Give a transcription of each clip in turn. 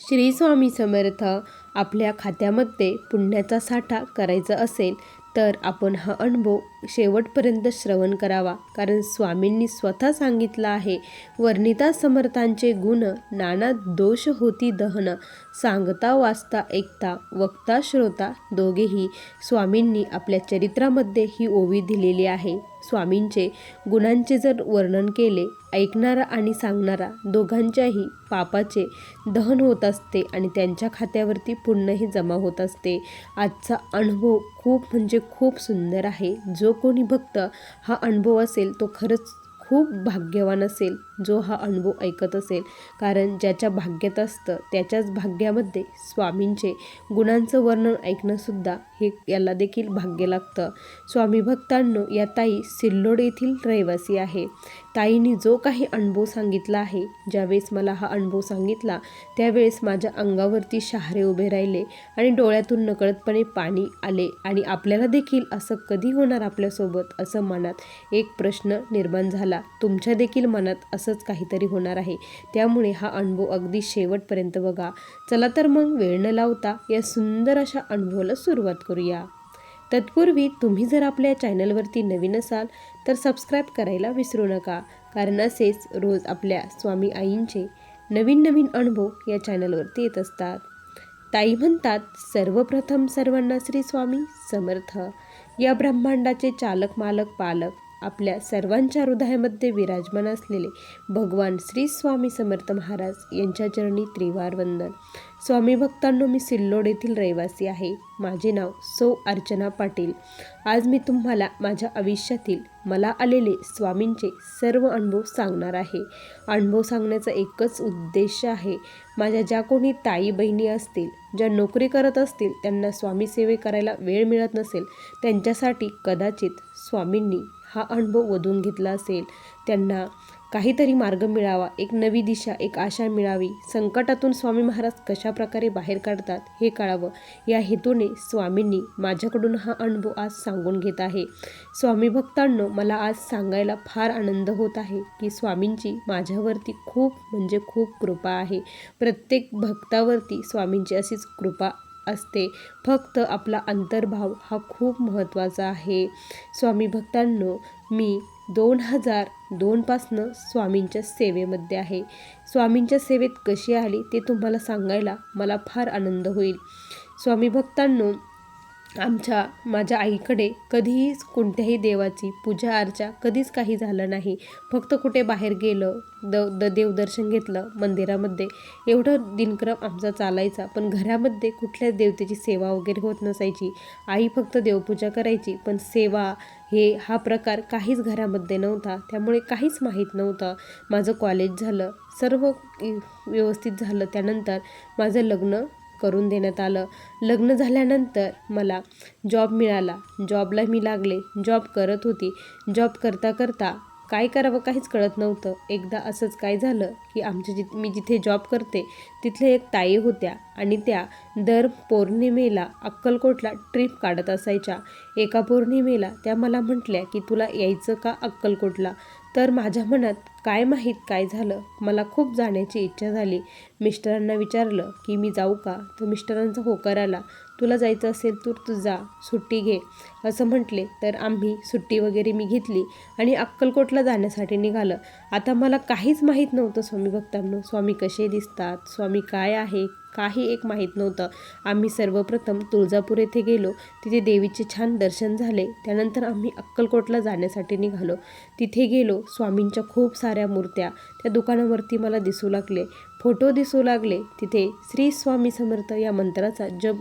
श्री स्वामी समर्थ आपल्या खात्यामध्ये पुण्याचा साठा करायचा असेल तर आपण हा अनुभव शेवटपर्यंत श्रवण करावा. कारण स्वामींनी स्वतः सांगितलं आहे वर्णिता समर्थांचे गुण नाना दोष होती दहन. सांगता वाचता ऐकता वक्ता श्रोता दोघेही स्वामींनी आपल्या चरित्रामध्ये ही ओवी दिलेली आहे. स्वामींचे गुणांचे जर वर्णन केले ऐकणारा आणि सांगणारा दोघांच्याही पापाचे दहन होत असते आणि त्यांच्या खात्यावरती पुण्यही जमा होत असते. आजचा अनुभव खूप म्हणजे खूप सुंदर आहे. जो कोणी भक्त हा अनुभव असेल तो खरंच खूप भाग्यवान असेल. जो हा अनुभव ऐकत असेल. कारण ज्याच्या भाग्यात असतं त्याच्याच भाग्यामध्ये स्वामींचे गुणांचं वर्णन ऐकणंसुद्धा हे याला देखील भाग्य लागतं. स्वामी भक्तांनो या ताई सिल्लोड येथील रहिवासी आहे. ताईने जो काही अनुभव सांगितला आहे ज्यावेळेस मला हा अनुभव सांगितला त्यावेळेस माझ्या अंगावरती शहारे उभे राहिले आणि डोळ्यातून नकळतपणे पाणी आले आणि आपल्याला देखील असं कधी होणार आपल्यासोबत असं मनात एक प्रश्न निर्माण झाला. तुमच्या देखील मनात असं असंच काहीतरी होणार आहे. त्यामुळे हा अनुभव अगदी शेवटपर्यंत बघा. चला तर मग वेळ न लावता या सुंदर अशा अनुभवाला सुरुवात करूया. तत्पूर्वी तुम्ही जर आपल्या चॅनलवरती नवीन असाल तर सबस्क्राईब करायला विसरू नका. कारण असेच रोज आपल्या स्वामी आईंचे नवीन नवीन अनुभव या चॅनलवरती येत असतात. ताई म्हणतात सर्वप्रथम सर्वांना श्री स्वामी समर्थ. या ब्रह्मांडाचे चालक मालक पालक आपल्या सर्वांच्या हृदयामध्ये विराजमान असलेले भगवान श्री स्वामी समर्थ महाराज यांच्या चरणी त्रिवार वंदन. स्वामी भक्तांनो मी सिल्लोड येथील रहिवासी आहे. माझे नाव सौ अर्चना पाटील. आज मी तुम्हाला माझ्या आयुष्यातील मला आलेले स्वामींचे सर्व अनुभव सांगणार आहे. अनुभव सांगण्याचा एकच उद्देश आहे माझ्या ज्या कोणी ताई बहिणी असतील ज्या नोकरी करत असतील त्यांना स्वामी सेवे करायला वेळ मिळत नसेल त्यांच्यासाठी कदाचित स्वामींनी हा अनुभव वधून घेतला असेल. त्यांना काहीतरी मार्ग मिळावा एक नवी दिशा एक आशा मिळावी. संकटातून स्वामी महाराज कशा प्रकारे बाहेर काढतात हे कळावं. या हेतूने स्वामींनी माझ्याकडून हा अनुभव आज सांगून घेत आहे. स्वामी भक्तांनो मला आज सांगायला फार आनंद होत आहे की स्वामींची माझ्यावरती खूप म्हणजे खूप कृपा आहे. प्रत्येक भक्तावरती स्वामींची अशीच कृपा असते. फक्त आपला अंतर्भाव हा खूप महत्त्वाचा आहे. स्वामी भक्तांनो मी दोन हजार दोनपासनं स्वामींच्या सेवेमध्ये आहे. स्वामींच्या सेवेत कशी आली ते तुम्हाला सांगायला मला फार आनंद होईल. स्वामी भक्तांनो आमच्या माझ्या आईकडे कधीही कोणत्याही देवाची पूजा अर्चा कधीच काही झालं नाही. फक्त कुठे बाहेर गेलं द द देवदर्शन घेतलं मंदिरामध्ये एवढं दिनक्रम आमचा चालायचा. पण घरामध्ये कुठल्याच देवतेची सेवा वगैरे होत नसायची. आई फक्त देवपूजा करायची पण सेवा हे हा प्रकार काहीच घरामध्ये नव्हता. त्यामुळे काहीच माहीत नव्हतं. माझं कॉलेज झालं सर्व व्यवस्थित झालं. त्यानंतर माझं लग्न करून देण्यात आलं. लग्न झाल्यानंतर मला जॉब मिळाला. जॉबला मी लागले. जॉब करत होती. जॉब करता करता काय करावं काहीच कळत नव्हतं. एकदा असंच काय झालं की आमच्या जि मी जिथे जॉब करते तिथले एक ताई होत्या आणि त्या दर पौर्णिमेला अक्कलकोटला ट्रिप काढत असायच्या. एका पौर्णिमेला त्या मला म्हटल्या की तुला यायचं का अक्कलकोटला? तर माझ्या मनात काय माहीत काय झालं? मला खूप जाण्याची इच्छा झाली. मिस्टरांना विचारलं की मी जाऊ का? तर मिस्टरांचा होकार आला. तुला जायचं असेल तर तू जा सुट्टी घे. असं म्हटले. तर आम्ही सुट्टी वगैरे मी घेतली आणि अक्कलकोटला जाण्यासाठी निघालं. आता मला काहीच माहीत नव्हतं स्वामी भक्तांनो. स्वामी कसे दिसतात? स्वामी काय आहे? काही एक माहीत नव्हतं. आम्ही सर्वप्रथम तुळजापूर येथे गेलो. तिथे देवीचे छान दर्शन झाले. त्यानंतर आम्ही अक्कलकोटला जाण्यासाठी निघालो. तिथे गेलो. स्वामींच्या खूप साऱ्या मूर्त्या. त्या दुकानावरती मला दिसू लागले. फोटो दिसू लागले. तिथे श्री स्वामी समर्थ या मंत्राचा जप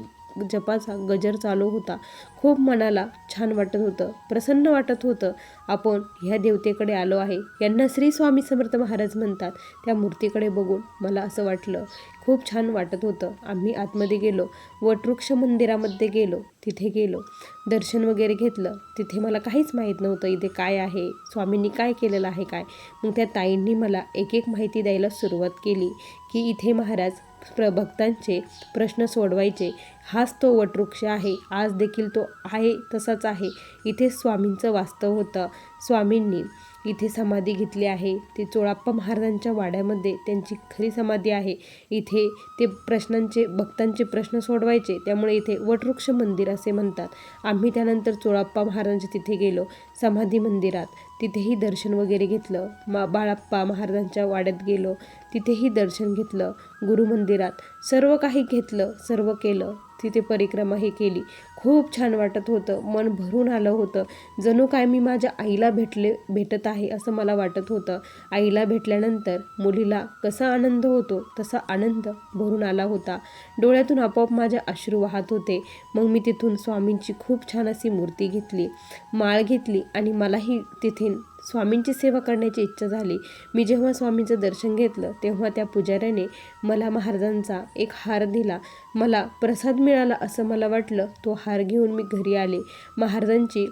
जपाचा गजर चालू होता. खूप मनाला छान वाटत होतं. प्रसन्न वाटत होतं. आपण ह्या देवतेकडे आलो आहे. यांना श्री स्वामी समर्थ महाराज म्हणतात. त्या मूर्तीकडे बघून मला असं वाटलं खूप छान वाटत होतं. आम्ही आतमध्ये गेलो. वटवृक्ष मंदिरामध्ये गेलो. तिथे गेलो. दर्शन वगैरे घेतलं. तिथे मला काहीच माहीत नव्हतं इथे काय आहे. स्वामींनी काय केलेलं आहे काय? मग त्या ताईंनी मला एक एक माहिती द्यायला सुरुवात केली की इथे महाराज प्र भक्तांचे प्रश्न सोडवायचे. हाच तो वटवृक्ष आहे. आज देखील तो आहे तसाच आहे. इथे स्वामींचं वास्तव होतं. स्वामींनी इथे समाधी घेतली आहे. ते चोळाप्पा महाराजांच्या वाड्यामध्ये त्यांची खरी समाधी आहे. इथे ते प्रश्नांचे भक्तांचे प्रश्न सोडवायचे. त्यामुळे इथे वटवृक्ष मंदिर असे म्हणतात. आम्ही त्यानंतर चोळाप्पा महाराजांच्या तिथे गेलो. समाधी मंदिरात. तिथेही दर्शन वगैरे घेतलं. मा बाळाप्पा महाराजांच्या वाड्यात गेलो. तिथेही दर्शन घेतलं. गुरुमंदिरात सर्व काही घेतलं सर्व केलं. तिथे परिक्रमा हे केली. खूप छान वाटत होतं. मन भरून आलं होतं. जणू काय मी माझ्या आईला भेटले भेटत आहे असं मला वाटत होतं. आईला भेटल्यानंतर मुलीला कसा आनंद होतो तसा आनंद भरून आला होता. डोळ्यातून आपोआप माझ्या अश्रू वाहत होते. मग मी तिथून स्वामींची खूप छान अशी मूर्ती घेतली. माळ घेतली आणि मलाही तिथे स्वामींची सेवा करण्याची इच्छा झाली. मी जेव्हा स्वामींचं दर्शन घेतलं तेव्हा त्या पुजाऱ्याने मला महाराजांचा एक हार दिला. मला प्रसाद मिळाला असं मला वाटलं. तो हार घेऊन मी घरी आले. महाराजांची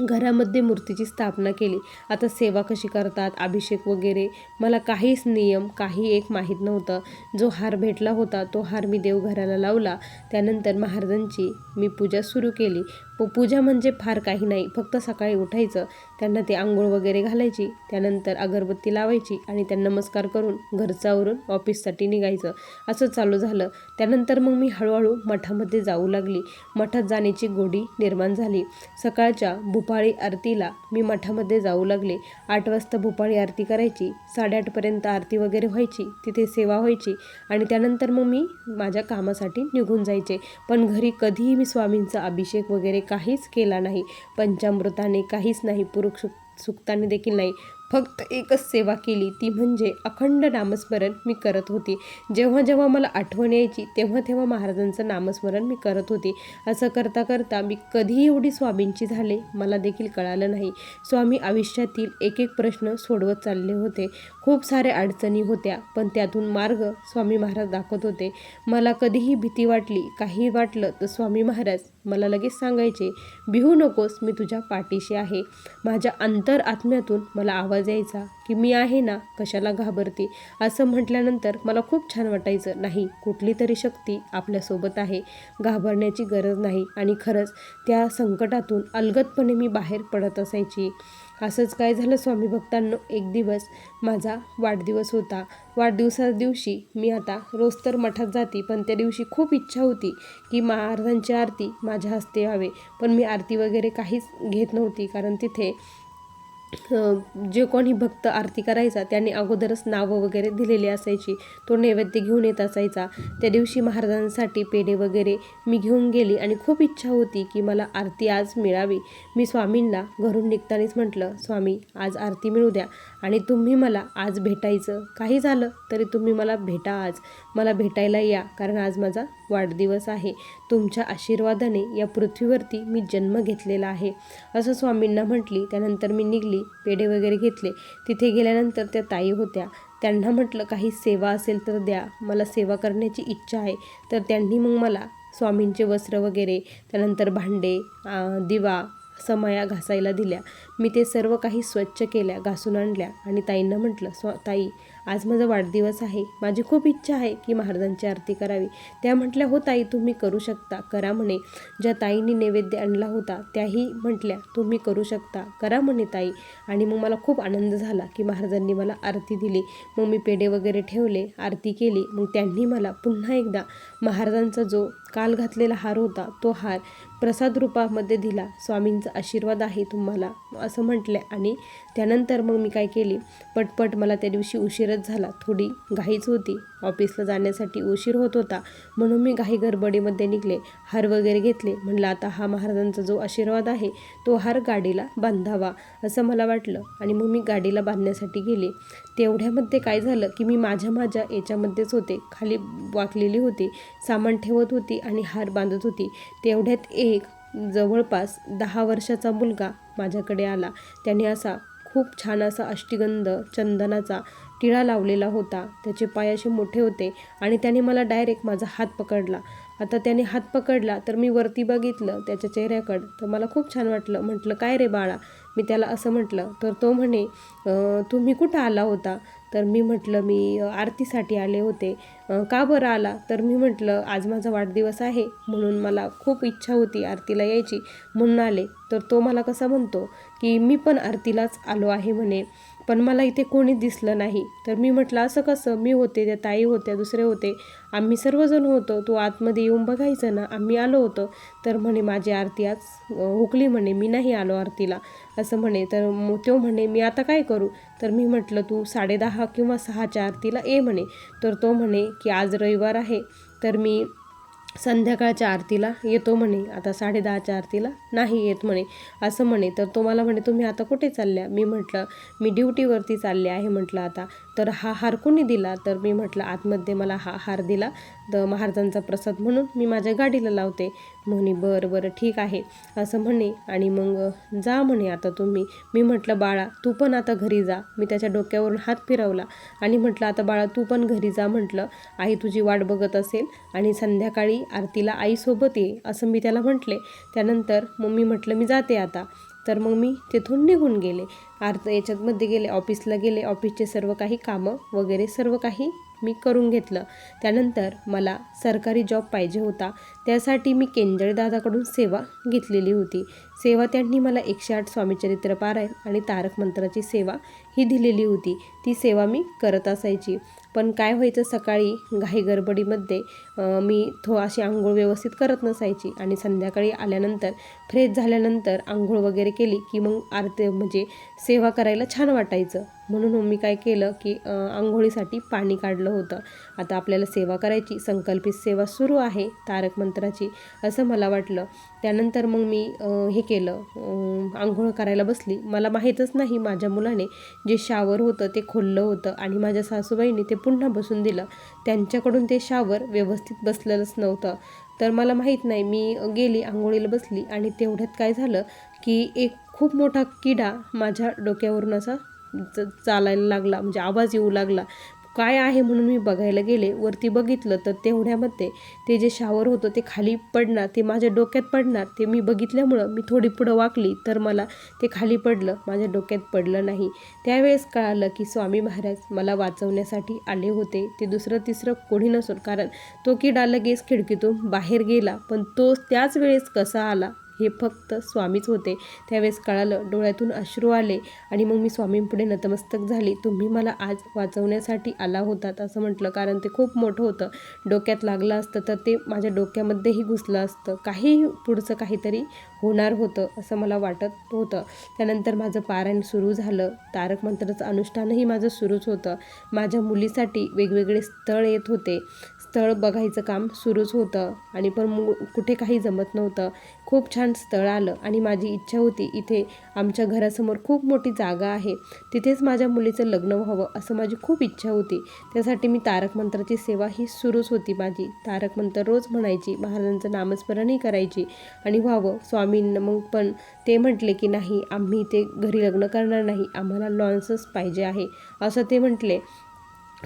घरामध्ये मूर्तीची स्थापना केली. आता सेवा कशी करतात अभिषेक वगैरे मला काहीच नियम काही एक माहीत नव्हतं. जो हार भेटला होता तो हार मी देवघराला लावला. त्यानंतर महाराजांची मी पूजा सुरू केली. प पूजा म्हणजे फार काही नाही. फक्त सकाळी उठायचं त्यांना ते आंघोळ वगैरे घालायची त्यानंतर अगरबत्ती लावायची आणि त्यांना नमस्कार करून घरचावरून ऑफिससाठी निघायचं. असं चालू झालं. त्यानंतर मग मी हळूहळू मठामध्ये जाऊ लागली. मठात जाण्याची गोडी निर्माण झाली. सकाळच्या भूपाळी आरतीला मी मठामध्ये जाऊ लागले. आठ वाजता भूपाळी आरती करायची. साडेआठपर्यंत आरती वगैरे व्हायची. तिथे सेवा व्हायची आणि त्यानंतर मग मी माझ्या कामासाठी निघून जायचे. पण घरी कधीही मी स्वामींचा अभिषेक वगैरे काहीच केला नाही. पंचामृताने काहीच नाही पुरुष सुक्ताने देखील नाही. फक्त एकच सेवा केली ती म्हणजे अखंड नामस्मरण मी करत होती. जेव्हा जेव्हा मला आठवण यायची तेव्हा तेव्हा महाराजांचं नामस्मरण मी करत होती. असं करता करता मी कधी एवढी स्वामींची झाले मला देखील कळालं नाही. स्वामी आयुष्यातील एक एक प्रश्न सोडवत चालले होते. खूप साऱ्या अडचणी होत्या पण त्यातून मार्ग स्वामी महाराज दाखवत होते. मला कधीही भीती वाटली काही वाटलं तर स्वामी महाराज मला लगेच सांगायचे बिहू नकोस मी तुझ्या पाठीशी आहे. माझ्या अंतर आत्म्यातून मला आवाज यायचा की मी आहे ना कशाला घाबरते? असं म्हटल्यानंतर मला खूप छान वाटायचं नाही कुठली तरी शक्ती आपल्यासोबत आहे. घाबरण्याची गरज नाही. आणि खरंच त्या संकटातून अलगदपणे मी बाहेर पडत असायची. असंच काय झालं स्वामी भक्तांनो? एक दिवस माझा वाढदिवस होता. वाढदिवसा दिवशी मी आता रोज तर मठात जाते पण त्या दिवशी खूप इच्छा होती की महाराजांची आरती माझ्या हस्ते व्हावे. पण मी आरती वगैरे काहीच घेत नव्हती कारण तिथे जे कोणी भक्त आरती करायचा त्यांनी अगोदरच नावं वगैरे दिलेली असायची. तो नैवेद्य घेऊन येत असायचा. त्या दिवशी महाराजांसाठी पेढे वगैरे मी घेऊन गेली आणि खूप इच्छा होती की मला आरती आज मिळावी. मी स्वामींना घरून निघतानीच म्हटलं स्वामी आज आरती मिळू द्या. आणि तुम्ही मला आज भेटायचं काही झालं तरी तुम्ही मला भेटा आज. मला भेटायला या कारण आज माझा वाढदिवस आहे. तुमच्या आशीर्वादाने या पृथ्वीवरती मी जन्म घेतलेला आहे. असं स्वामींना म्हटली त्यानंतर मी निघली पेढे वगैरे घेतले. तिथे गेल्यानंतर त्या ताई होत्या. त्यांना म्हटलं काही सेवा असेल तर द्या. मला सेवा करण्याची इच्छा आहे. तर त्यांनी मग मला स्वामींचे वस्त्र वगैरे त्यानंतर भांडे दिवा समया घासायला दिल्या. मी ते सर्व काही स्वच्छ केल्या घासून आणल्या आणि ताईंना म्हटलं स्व ताई आज माझा वाढदिवस आहे. माझी खूप इच्छा आहे की महाराजांची आरती करावी. त्या म्हटल्या हो ताई तुम्ही करू शकता. करा म्हणे. ज्या ताईंनी नैवेद्य आणला होता त्याही म्हटल्या तुम्ही करू शकता. करा म्हणे ताई. आणि मग मला खूप आनंद झाला की महाराजांनी मला आरती दिली. मग मी पेढे वगैरे ठेवले आरती केली. मग त्यांनी मला पुन्हा एकदा महाराजांचा जो काल घातलेला हार होता तो हार प्रसाद रूपामध्ये दिला. स्वामींचा आशीर्वाद आहे तुम्हाला. असं म्हटलं आणि त्यानंतर मग मी काय केली पटपट मला त्या दिवशी उशीरच झाला. थोडी घाईच होती. ऑफिसला जाण्यासाठी उशीर होत होता. म्हणून मी घाई गडबडीमध्ये निघले. हार वगैरे घेतले. म्हणलं आता हा महाराजांचा जो आशीर्वाद आहे तो हार गाडीला बांधावा असं मला वाटलं. आणि मग मी गाडीला बांधण्यासाठी गेले. तेवढ्यामध्ये काय झालं की मी माझ्या माझ्या याच्यामध्येच होते. खाली वाकलेली होती सामान ठेवत होती आणि हार बांधत होती. तेवढ्यात एक जवळपास दहा वर्षाचा मुलगा माझ्याकडे आला. त्याने असा खूप छान असा अष्टिगंध चंदनाचा टिळा लावलेला होता. त्याचे पाय असे मोठे होते आणि त्याने मला डायरेक्ट माझा हात पकडला. आता त्याने हात पकडला तर मी वरती बघितलं त्याच्या चेहऱ्याकडं. तर मला खूप छान वाटलं. म्हटलं काय रे बाळा? मी त्याला असं म्हटलं. तर तो म्हणे तुम्ही कुठं आला होता? तर मी म्हटलं मी आरतीसाठी आले होते. का बरं आला? तर मी म्हटलं आज माझा वाढदिवस आहे म्हणून मला खूप इच्छा होती आरतीला यायची. म्हणून आले. तर तो मला कसा म्हणतो की मी पण आरतीलाच आलो आहे म्हणे. पण मला इथे कोणी दिसलं नाही. तर मी म्हटलं असं कसं? मी होते त्या ताई होत्या दुसरे होते. आम्ही सर्वजण होतो. तू आतमध्ये येऊन बघायचं ना आम्ही आलो होतो. तर म्हणे माझी आरती आज हुकली म्हणे. मी नाही आलो आरतीला. असं म्हणे. तर तो म्हणे मी आता काय करू? तर मी म्हटलं तू साडेदहा किंवा सहाच्या आरतीला ये म्हणे. तर तो म्हणे की आज रविवार आहे. तर मी संध्याकाळच्या आरतीला येतो म्हणे. आता साडेदहाच्या आरतीला नाही येत म्हणे. असं म्हणे. तर तो मला म्हणे तुम्ही आता कुठे चालल्या? मी म्हटलं मी ड्युटीवरती चालले आहे म्हटलं आता. तर हा हार कोणी दिला? तर मी म्हटलं आतमध्ये मला हा हार दिला. तर महाराजांचा प्रसाद म्हणून मी माझ्या गाडीला लावते. म्हणे बरं बरं ठीक आहे असं म्हणे. आणि मग जा म्हणे आता तुम्ही. मी म्हटलं बाळा तू पण आता घरी जा. मी त्याच्या डोक्यावरून हात फिरवला आणि म्हटलं आता बाळा तू पण घरी जा म्हटलं. आई तुझी वाट बघत असेल आणि संध्याकाळी आरतीला आईसोबत ये असं मी त्याला म्हटले. त्यानंतर मग मी म्हटलं मी जाते आता. तर मग मी तिथून निघून गेले. अर्ध याच्यातमध्ये गेले ऑफिसला गेले ऑफिसचे सर्व काही कामं वगैरे सर्व काही मी करून घेतलं. त्यानंतर मला सरकारी जॉब पाहिजे होता. त्यासाठी मी केंजळदादाकडून सेवा घेतलेली होती. सेवा त्यांनी मला एकशे आठ स्वामीचरित्र पारायण आणि तारक मंत्राची सेवा ही दिलेली होती. ती सेवा मी करत असायची. पण काय व्हायचं सकाळी घाई गडबडीमध्ये मी थो अशी आंघोळ व्यवस्थित करत नसायची आणि संध्याकाळी आल्यानंतर फ्रेश झाल्यानंतर आंघोळ वगैरे केली की मग आरती म्हणजे सेवा करायला छान वाटायचं. म्हणून मी काय केलं की आंघोळीसाठी पाणी काढलं होतं. आता आपल्याला सेवा करायची संकल्पित सेवा सुरू आहे तारक मंत्राची असं मला वाटलं. त्यानंतर मग मी हे के केलं आंघोळ करायला बसली. मला माहीतच नाही माझ्या मुलाने जे शावर होतं ते खोललं होतं आणि माझ्या सासूबाईंनी ते पुन्हा बसून दिलं. त्यांच्याकडून ते शावर व्यवस्थित बसलेलंच नव्हतं. तर मला माहीत नाही मी गेली आंघोळीला बसली आणि तेवढ्यात काय झालं की एक खूप मोठा किडा माझ्या डोक्यावरून असा च- चालायला लागला म्हणजे आवाज येऊ लागला. काय आहे म्हणून मी बघायला गेले वरती बघितलं तर तेवढ्यामध्ये ते जे शावर होतं ते खाली पडणार ते माझ्या डोक्यात पडणार ते मी बघितल्यामुळं मी थोडी पुढं वाकली तर मला ते खाली पडलं माझ्या डोक्यात पडलं नाही. त्यावेळेस कळालं की स्वामी महाराज मला वाचवण्यासाठी आले होते. ते दुसरं तिसरं कोणी नसून कारण तो किडा लगेच खिडकीतून बाहेर गेला पण तो त्याच वेळेस कसा आला? हे फक्त स्वामीच होते. त्यावेळेस कळालं डोळ्यातून अश्रू आले आणि मग मी स्वामींपुढे नतमस्तक झाली. तुम्ही मला आज वाचवण्यासाठी आला होतात असं म्हटलं. कारण ते खूप मोठं होतं. डोक्यात लागलं असतं तर ते माझ्या डोक्यामध्येही घुसलं असतं. काही पुढचं काहीतरी होणार होतं असं मला वाटत होतं. त्यानंतर माझं पारायण सुरू झालं. तारक मंत्राचं अनुष्ठानही माझं सुरूच होतं. माझ्या मुलीसाठी वेगवेगळे स्थळ येत होते. स्थळ बघायचं काम सुरूच होतं. आणि पण मु कुठे काही जमत नव्हतं. खूप छान स्थळ आलं आणि माझी इच्छा होती इथे आमच्या घरासमोर खूप मोठी जागा आहे तिथेच माझ्या मुलीचं लग्न व्हावं असं माझी खूप इच्छा होती. त्यासाठी मी तारक मंत्राची सेवा ही सुरूच होती माझी. तारक मंत्र रोज म्हणायची महाराजांचं नामस्मरणही करायची आणि व्हावं. स्वामींना मग पण ते म्हटले की नाही आम्ही ते घरी लग्न करणार नाही आम्हाला लॉन्सच पाहिजे आहे असं ते म्हटले.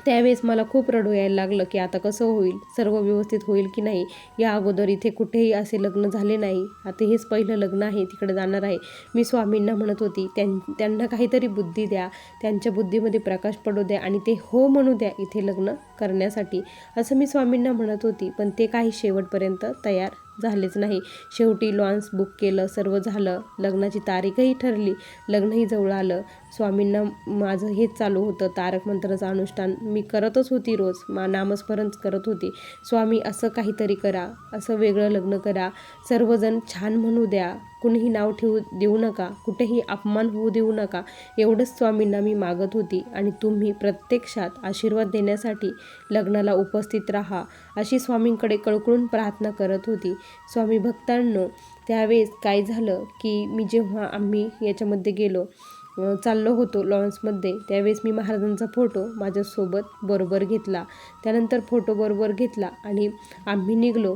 त्यावेळेस मला खूप रडू यायला लागलं की आता कसं होईल? सर्व व्यवस्थित होईल की नाही? या अगोदर इथे कुठेही असे लग्न झाले नाही. आता हेच पहिलं लग्न आहे तिकडे जाणार आहे. मी स्वामींना म्हणत होती त्यां त्यांना काहीतरी बुद्धी द्या. त्यांच्या बुद्धीमध्ये प्रकाश पडू द्या आणि ते हो म्हणू द्या इथे लग्न करण्यासाठी. असं मी स्वामींना म्हणत होती पण ते काही शेवटपर्यंत तयार झालेच नाही. शेवटी लॉन्स बुक केलं सर्व झालं. लग्नाची तारीखही ठरली. लग्नही जवळ आलं. स्वामींना माझं हेच चालू होतं. तारक मंत्राचं अनुष्ठान मी करतच होती रोज. मा नामस्मरण करत होती. स्वामी असं काहीतरी करा. असं वेगळं लग्न करा. सर्वजण छान म्हणू द्या. कुणीही नाव ठेवू देऊ नका. कुठेही अपमान होऊ देऊ नका. एवढंच स्वामींना मी मागत होती. आणि तुम्ही प्रत्यक्षात आशीर्वाद देण्यासाठी लग्नाला उपस्थित राहा. अशी स्वामींकडे कळकळून प्रार्थना करत होती. स्वामी भक्तांनो त्यावेळेस काय झालं की मी जेव्हा आम्ही याच्यामध्ये गेलो चाललो होतो लॉन्समध्ये त्यावेळेस मी महाराजांचा फोटो माझ्यासोबत बरोबर घेतला. त्यानंतर फोटो बरोबर घेतला आणि आम्ही निघलो.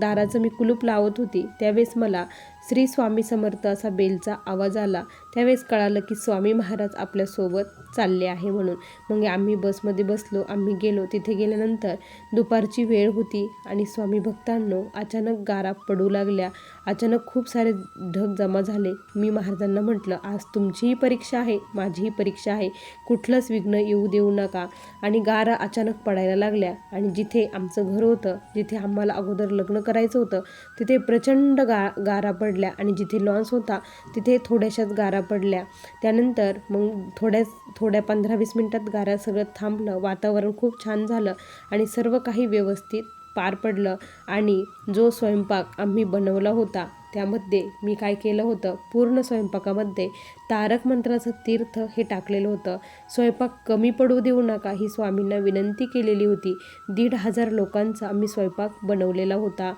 दाराचं मी कुलूप लावत होती. त्यावेळेस मला श्री स्वामी समर्थ असा बेलचा आवाज आला. त्यावेळेस कळालं की स्वामी महाराज आपल्यासोबत चालले आहे म्हणून. मग आम्ही बसमध्ये बसलो. आम्ही गेलो. तिथे गेल्यानंतर दुपारची वेळ होती आणि स्वामी भक्तांनो अचानक गारा पडू लागल्या. अचानक खूप सारे ढग जमा झाले. मी महाराजांना म्हटलं आज तुमचीही परीक्षा आहे माझीही परीक्षा आहे. कुठलंच विघ्न येऊ देऊ नका. आणि गारा अचानक पडायला लागल्या. आणि जिथे आमचं घर होतं जिथे आम्हाला अगोदर लग्न करायचं होतं तिथे प्रचंड गा गारा पडल्या. आणि जिथे लॉन्स होता तिथे थोड्याशाच गारा पडल्या. त्यानंतर मग थोड्याच थोड्या पंधरा वीस मिनटात गारा सगळं थांबलं. वातावरण खूप छान झालं. आणि सर्व काही व्यवस्थित पार पडलं आणि जो स्वयंपाक आम्ही बनवला होता त्यामध्ये मी काय केलं होतं? पूर्ण स्वयंपाकामध्ये तारक मंत्राचं तीर्थ हे टाकलेलं होतं. स्वयंपाक कमी पडू देऊ नका ही स्वामींना विनंती केलेली होती. दीड हजार लोकांचा आम्ही स्वयंपाक बनवलेला होता.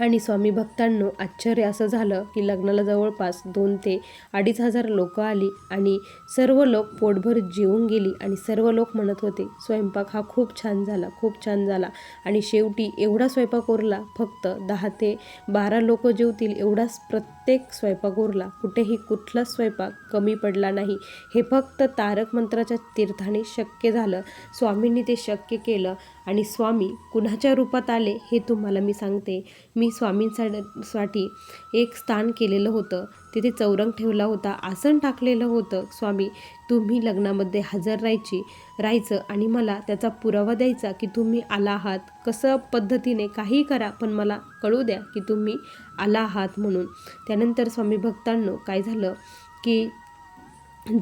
आणि स्वामी भक्तांनो आश्चर्य असं झालं की लग्नाला जवळपास दोन ते अडीच हजार लोकं आली आणि सर्व लोक पोटभर जेवून गेली आणि सर्व लोक म्हणत होते स्वयंपाक हा खूप छान झाला खूप छान झाला. आणि शेवटी एवढा स्वयंपाक उरला फक्त दहा ते बारा लोक जेवतील एवढाच प्रत्येक स्वयंपाक उरला. कुठेही कुठलाच स्वयंपाक कमी पडला नाही. हे फक्त तारक मंत्राच्या तीर्थाने शक्य झालं. स्वामींनी ते शक्य केलं आणि स्वामी कुणाच्या रूपात आले हे तुम्हाला मी सांगते. मी स्वामींसाठी एक स्थान केलेलं होतं. तिथे चौरंग ठेवला होता. आसन टाकलेलं होतं. स्वामी तुम्ही लग्नामध्ये हजर राहायची राहायचं आणि मला त्याचा पुरावा द्यायचा की तुम्ही आला आहात. कसं पद्धतीने काही करा पण मला कळू द्या की तुम्ही आला आहात म्हणून. त्यानंतर स्वामी भक्तांनो काय झालं की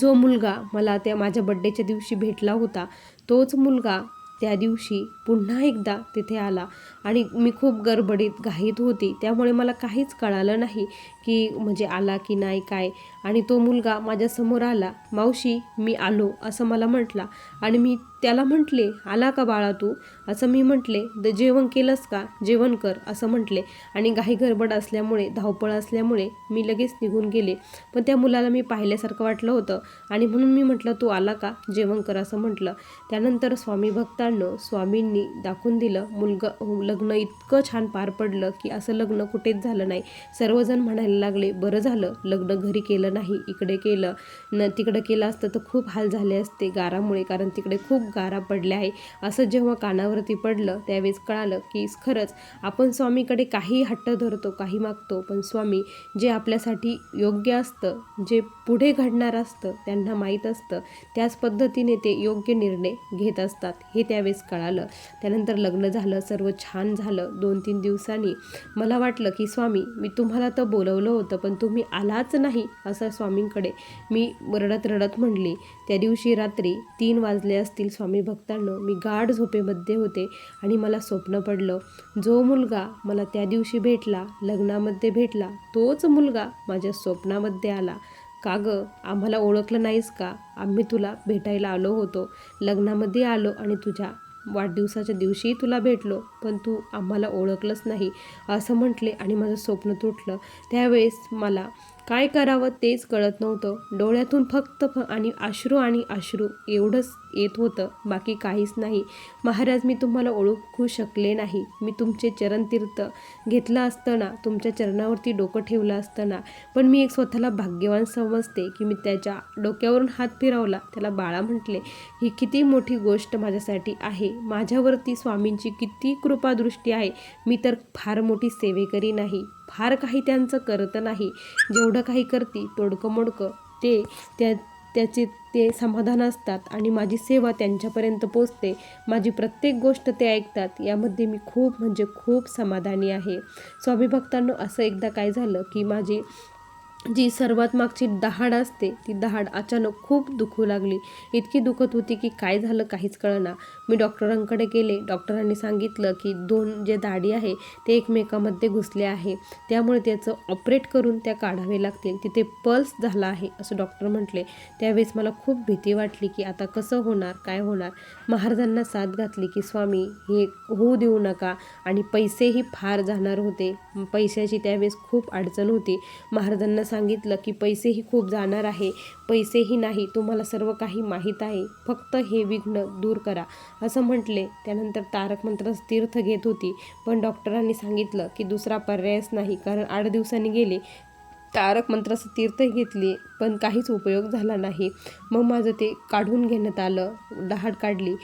जो मुलगा मला त्या माझ्या बड्डेच्या दिवशी भेटला होता तोच मुलगा त्या दिवशी पुन्हा एकदा तिथे आला. आणि मी खूप गडबडीत घाईत होती. त्यामुळे मला काहीच कळालं नाही की म्हणजे आला की नाही काय. आणि तो मुलगा माझ्यासमोर आला. मावशी मी आलो असं मला म्हटला. आणि मी त्याला म्हटले आला का बाळा तू? असं मी म्हटले द जेवण केलंस का? जेवण कर असं म्हटले. आणि घाई गडबड असल्यामुळे धावपळ असल्यामुळे मी लगेच निघून गेले. पण त्या मुलाला मी पाहिल्यासारखं वाटलं होतं. आणि म्हणून मी म्हटलं तू आला का? जेवण कर असं म्हटलं. त्यानंतर स्वामी भक्तांनो स्वामींनी दाखवून दिलं मुलगा लग्न इतकं छान पार पडलं की असं लग्न कुठेच झालं नाही. सर्वजण म्हणायला लागले बरं झालं लग्न घरी केलं नाही इकडे केलं. न तिकडं केलं असतं तर खूप हाल झाले असते गारामुळे कारण तिकडे खूप गारा पडल्या आहे. असं जेव्हा कानावरती पडलं त्यावेळेस कळालं की खरंच आपण स्वामीकडे काही हट्ट धरतो काही मागतो पण स्वामी जे आपल्यासाठी योग्य असतं जे पुढे घडणार असतं त्यांना माहीत असतं त्याच पद्धतीने ते योग्य निर्णय घेत असतात हे त्यावेळेस कळालं. त्यानंतर लग्न झालं सर्व छान झालं दोन तीन दिवसांनी. मला वाटलं की स्वामी मी तुम्हाला तर बोलवलं होतं पण तुम्ही आलाच नाही असं स्वामींकडे मी रडत रडत म्हणली. त्या दिवशी रात्री तीन वाजले असतील स्वामी भक्तांनो मी गाढ झोपेमध्ये होते आणि मला स्वप्न पडलं. जो मुलगा मला त्या दिवशी भेटला लग्नामध्ये भेटला तोच मुलगा माझ्या स्वप्नामध्ये आला. का गं आम्हाला ओळखलं नाहीस का? आम्ही तुला भेटायला आलो होतो. लग्नामध्ये आलो आणि तुझ्या वाढदिवसाच्या दिवशीही तुला भेटलो पण तू आम्हाला ओळखलंच नाही असं म्हटले आणि माझं स्वप्न तुटलं. त्यावेळेस मला काय करावं तेच कळत नव्हतं. डोळ्यातून फक्त फ आणि अश्रू आणि अश्रू एवढंच येत होतं. बाकी काहीच नाही. महाराज मी तुम्हाला ओळखू शकले नाही. मी तुमचे चरणतीर्थ घेतलं असताना तुमच्या चरणावरती डोकं ठेवलं असताना पण मी एक स्वतःला भाग्यवान समजते की मी त्याच्या डोक्यावरून हात फिरवला. त्याला बाळा म्हटले ही किती मोठी गोष्ट माझ्यासाठी आहे. माझ्यावरती स्वामींची किती कृपादृष्टी आहे. मी तर फार मोठी सेवेकरी नाही. फार काही त्यांचं करत नाही. जेवढं काही करते तोडकं मोडकं ते त्या त्याचे ते समाधान असतात आणि माझी सेवा त्यांच्यापर्यंत पोचते. माझी प्रत्येक गोष्ट ते ऐकतात. यामध्ये मी खूप म्हणजे खूप समाधानी आहे. स्वामी भक्तांनो असं एकदा काय झालं की माझी जी सर्वात मागची दहाड असते ती दहाड अचानक खूप दुखू लागली. इतकी दुखत होती की काय झालं काहीच कळना. मी डॉक्टरांकडे गेले. डॉक्टरांनी सांगितलं की दोन जे दाढी आहे ते एकमेकामध्ये घुसले आहे. त्यामुळे त्याचं ऑपरेट करून त्या काढावे लागतील. तिथे पल्स झाला आहे असं डॉक्टर म्हटले. त्यावेळेस मला खूप भीती वाटली की आता कसं होणार काय होणार? महाराजांना साथ घातली की स्वामी हे होऊ देऊ नका. आणि पैसेही फार जाणार होते. पैशाची त्यावेळेस खूप अडचण होती. महाराजांना सांगितलं की पैसेही खूप जाणार आहे पैसेही नाही तुम्हाला सर्व काही माहीत आहे. फक्त हे विघ्न दूर करा. असं म्हटले. त्यानंतर तारक मंत्र तीर्थ घेत होती. पण डॉक्टरांनी सांगितलं की दुसरा पर्यायच नाही कारण आठ दिवसांनी गेले. तारक मंत्राचं तीर्थ घेतली पण काहीच उपयोग झाला नाही. मग माझं ते काढून घेण्यात आलं. डहाड काढली.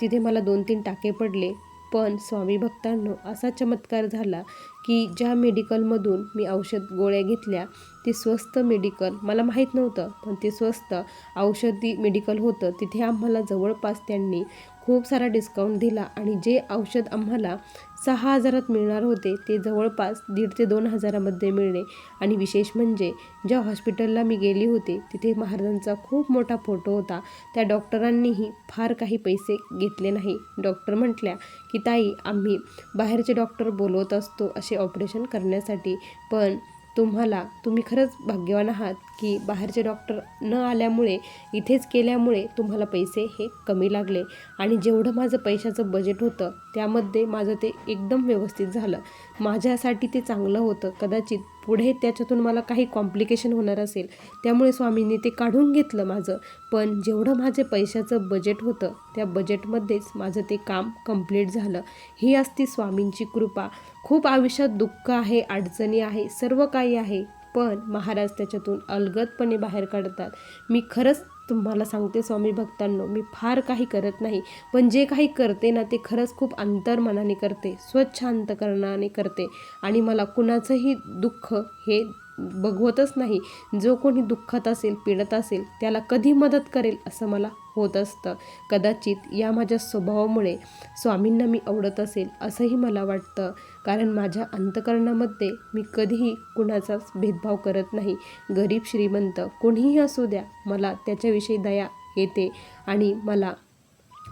तिथे मला दोन तीन टाके पडले. पण स्वामी भक्तांनो असा चमत्कार झाला की ज्या मेडिकलमधून मी औषध गोळ्या घेतल्या ते स्वस्त मेडिकल. मला माहीत नव्हतं पण ते स्वस्त औषधी मेडिकल होतं. तिथे आम्हाला जवळपास त्यांनी खूप सारा डिस्काउंट दिला आणि जे औषध आम्हाला सहा हजारात मिळणार होते ते जवळपास दीड ते दोन हजारामध्ये मिळणे. आणि विशेष म्हणजे ज्या हॉस्पिटलला मी गेली होते तिथे महाराजांचा खूप मोठा फोटो होता. त्या डॉक्टरांनीही फार काही पैसे घेतले नाही. डॉक्टर म्हटल्या की ताई आम्ही बाहेरचे डॉक्टर बोलवत असतो असे ऑपरेशन करण्यासाठी पण तुम्हाला तुम्ही खरंच भाग्यवान आहात की बाहेरचे डॉक्टर न आल्यामुळे इथेच केल्यामुळे तुम्हाला पैसे हे कमी लागले. आणि जेवढं माझं पैशाचं बजेट होतं त्यामध्ये माझं ते एकदम व्यवस्थित झालं. माझ्यासाठी ते चांगलं होतं. कदाचित पुढे त्याच्यातून मला काही कॉम्प्लिकेशन होणार असेल. त्यामुळे स्वामींनी ते काढून घेतलं माझं. पण जेवढं माझे पैशाचं बजेट होतं त्या बजेटमध्येच माझं ते काम कंप्लीट झालं. ही असती स्वामींची कृपा. खूप आयुष्यात दुःख आहे अडचणी आहे सर्व काही आहे. पण महाराज त्याच्यातून अलगदपणे बाहेर काढतात. मी खरंच तुम्हाला सांगते स्वामी भक्तांनो मी फार काही करत नाही पण जे काही करते ना ते खरंच खूप अंतर्मनाने करते स्वच्छ अंतकरणाने करते. आणि मला कुणाचंही दुःख हे बघवतच नाही. जो कोणी दुःखात असेल पीडत असेल त्याला कधी मदत करेल असं मला होत असतं. कदाचित या माझ्या स्वभावामुळे स्वामींना मी आवडत असेल असंही मला वाटतं. कारण माझ्या अंतकरणामध्ये मी कधीही कुणाचाच भेदभाव करत नाही. गरीब श्रीमंत कोणीही असू द्या मला त्याच्याविषयी दया येते आणि मला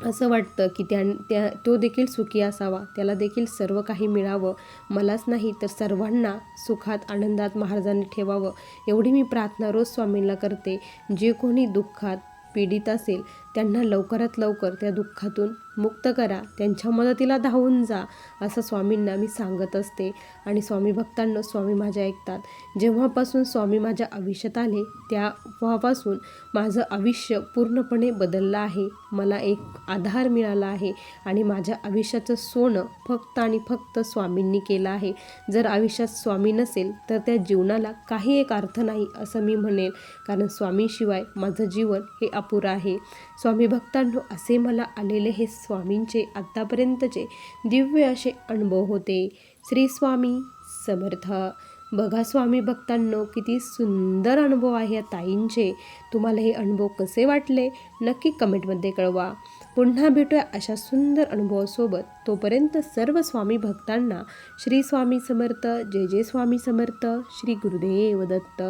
असं वाटतं की त्या त्या तो देखील सुखी असावा. त्याला देखील सर्व काही मिळावं. मलाच नाही तर सर्वांना सुखात आनंदात महाराजांनी ठेवावं. एवढी मी प्रार्थना रोज स्वामींना करते. जे कोणी दुःखात पीडित असेल त्यांना लवकरात लवकर त्या दुःखातून मुक्त करा त्यांच्या मदतीला धावून जा असं स्वामींना मी सांगत असते. आणि स्वामी भक्तांना स्वामी माझ्या ऐकतात. जेव्हापासून स्वामी माझ्या आयुष्यात आले तेव्हापासून माझं आयुष्य पूर्णपणे बदललं आहे. मला एक आधार मिळाला आहे आणि माझ्या आयुष्याचं सोनं फक्त आणि फक्त स्वामींनी केलं आहे. जर आयुष्यात स्वामी नसेल तर त्या जीवनाला काही एक अर्थ नाही असं मी म्हणेल कारण स्वामीशिवाय माझं जीवन हे अपुरं आहे. स्वामी भक्तांनो असे मला आलेले हे स्वामींचे आत्तापर्यंतचे दिव्य असे अनुभव होते. श्री स्वामी समर्थ. बघा स्वामी भक्तांनो किती सुंदर अनुभव आहे या ताईंचे. तुम्हाला हे अनुभव कसे वाटले? नक्की कमेंटमध्ये कळवा. पुन्हा भेटूया अशा सुंदर अनुभवासोबत. तोपर्यंत सर्व स्वामी भक्तांना श्री स्वामी समर्थ जय जय स्वामी समर्थ श्री गुरुदेव दत्त.